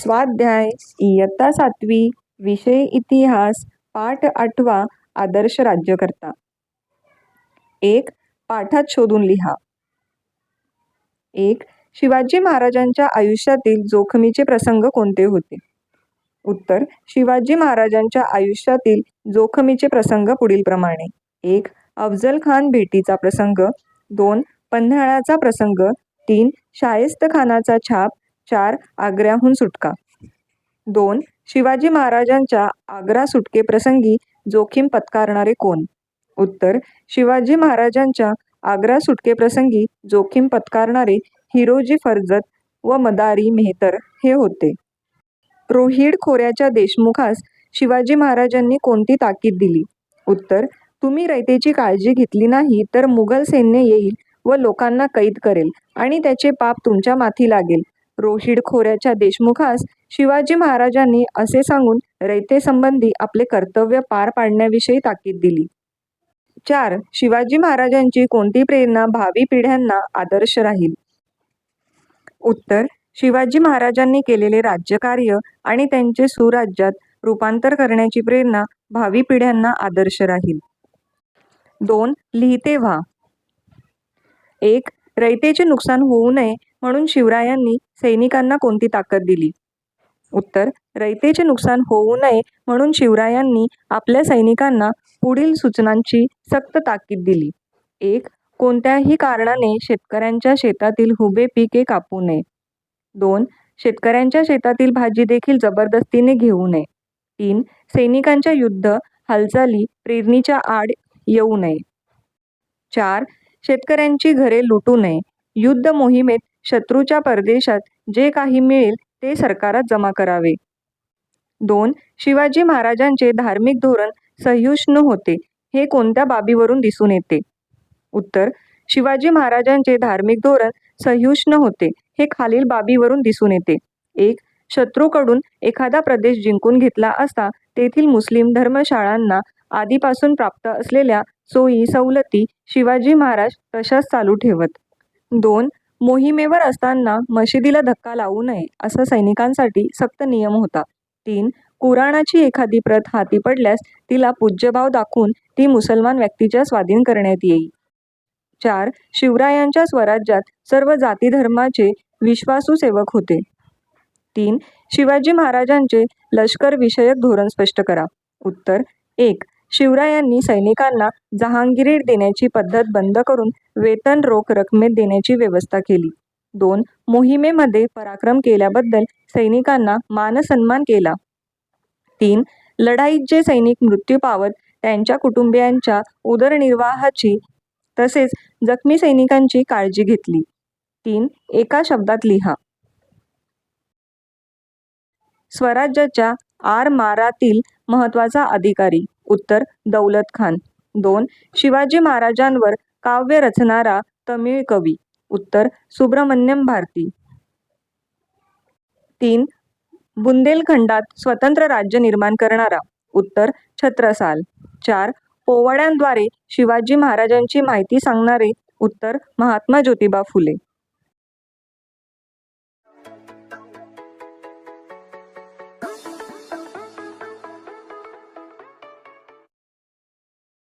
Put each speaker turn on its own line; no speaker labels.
स्वाध्याय इयत्ता सातवी विषय इतिहास पाठ आठवा आदर्श राज्यकर्ता. एक पाठात शोधून लिहा. एक शिवाजी महाराजांच्या आयुष्यातील जोखमीचे प्रसंग कोणते होते? उत्तर शिवाजी महाराजांच्या आयुष्यातील जोखमीचे प्रसंग पुढीलप्रमाणे एक अफजल खान भेटीचा प्रसंग. दोन पन्हाळ्याचा प्रसंग. तीन शायस्त खानाचा छाप. चार आग्र्याहून सुटका. दोन शिवाजी महाराजांच्या आग्रा सुटकेप्रसंगी जोखीम पत्करणारे कोण? उत्तर शिवाजी महाराजांच्या आग्रा सुटकेप्रसंगी जोखीम पत्करणारे हिरोजी फर्जत व मदारी मेहतर हे होते. रोहिड खोऱ्याच्या देशमुखास शिवाजी महाराजांनी कोणती ताकीद दिली? उत्तर तुम्ही रयतेची काळजी घेतली नाही तर मुघल सैन्य येईल व लोकांना कैद करेल आणि त्याचे पाप तुमच्या माथी लागेल. रोहिड खोऱ्याच्या देशमुखास शिवाजी महाराजांनी असे सांगून रयतेसंबंधी आपले कर्तव्य पार पाडण्याविषयी ताकीद दिली. चार. शिवाजी महाराजांची कोणती प्रेरणा भावी पिढ्यांना आदर्श राहील? उत्तर. शिवाजी महाराजांनी केलेले राज्यकार्य आणि त्यांचे सुराज्यात रूपांतर करण्याची प्रेरणा भावी पिढ्यांना आदर्श राहील. दोन. लिहिते व्हा. एक. रयतेचे नुकसान होऊ नये म्हणून शिवरायांनी सैनिकांना कोणती ताकद दिली? उत्तर रयतेचे नुकसान होऊ नये म्हणून शिवरायांनी आपल्या सैनिकांना पुढील सूचनांची सक्त ताकीद दिली. एक कोणत्याही कारणाने शेतकऱ्यांच्या शेतातील हुबे पिके कापू नये. दोन शेतकऱ्यांच्या शेतातील भाजी देखील जबरदस्तीने घेऊ नये. तीन सैनिकांच्या युद्ध हालचाली प्रेरणीच्या आड येऊ नये. चार शेतकऱ्यांची घरे लुटू नये. युद्ध मोहिमेत शत्रूच्या परदेशात जे काही मिळेल ते सरकारात जमा करावे. दोन शिवाजी महाराजांचे धार्मिक धोरण सहिष्णु होते हे कोणत्या बाबीवरून दिसून येते? उत्तर शिवाजी महाराजांचे धार्मिक धोरण सहिष्णु होते हे खालील बाबीवरून दिसून येते. एक शत्रूकडून एखादा प्रदेश जिंकून घेतला असता तेथील मुस्लिम धर्मशाळांना आधीपासून प्राप्त असलेल्या सोयी सवलती शिवाजी महाराज तशाच चालू ठेवत. दोन मोहिमेवर असताना मशिदीला धक्का लावू नये असा सैनिकांसाठी सक्त नियम होता. तीन कुराणाची एखादी प्रत हाती पडल्यास तिला पूज्यभाव दाखवून ती मुसलमान व्यक्तीच्या स्वाधीन करण्यात येईल. चार शिवरायांच्या स्वराज्यात सर्व जाती धर्माचे विश्वासू सेवक होते. तीन शिवाजी महाराजांचे लष्कर विषयक धोरण स्पष्ट करा. उत्तर एक शिवरायांनी सैनिकांना जहांगिरी देण्याची पद्धत बंद करून वेतन रोख रकमेत देण्याची व्यवस्था केली. दोन मोहिमेमध्ये पराक्रम केल्याबद्दल सैनिकांना मानसन्मान केला. तीन लढाईत जे सैनिक मृत्यू पावत त्यांच्या कुटुंबियांच्या उदरनिर्वाहाची तसेच जखमी सैनिकांची काळजी घेतली. तीन एका शब्दात लिहा. स्वराज्याच्या आरमारातील महत्त्वाचा अधिकारी. उत्तर दौलत खान. दोन शिवाजी महाराजांवर काव्य रचणारा तमिळ कवी. उत्तर सुब्रमण्यम भारती. तीन बुंदेलखंडात स्वतंत्र राज्य निर्माण करणारा. उत्तर छत्रसाल. चार पोवाड्यांद्वारे शिवाजी महाराजांची माहिती सांगणारे. उत्तर महात्मा ज्योतिबा फुले.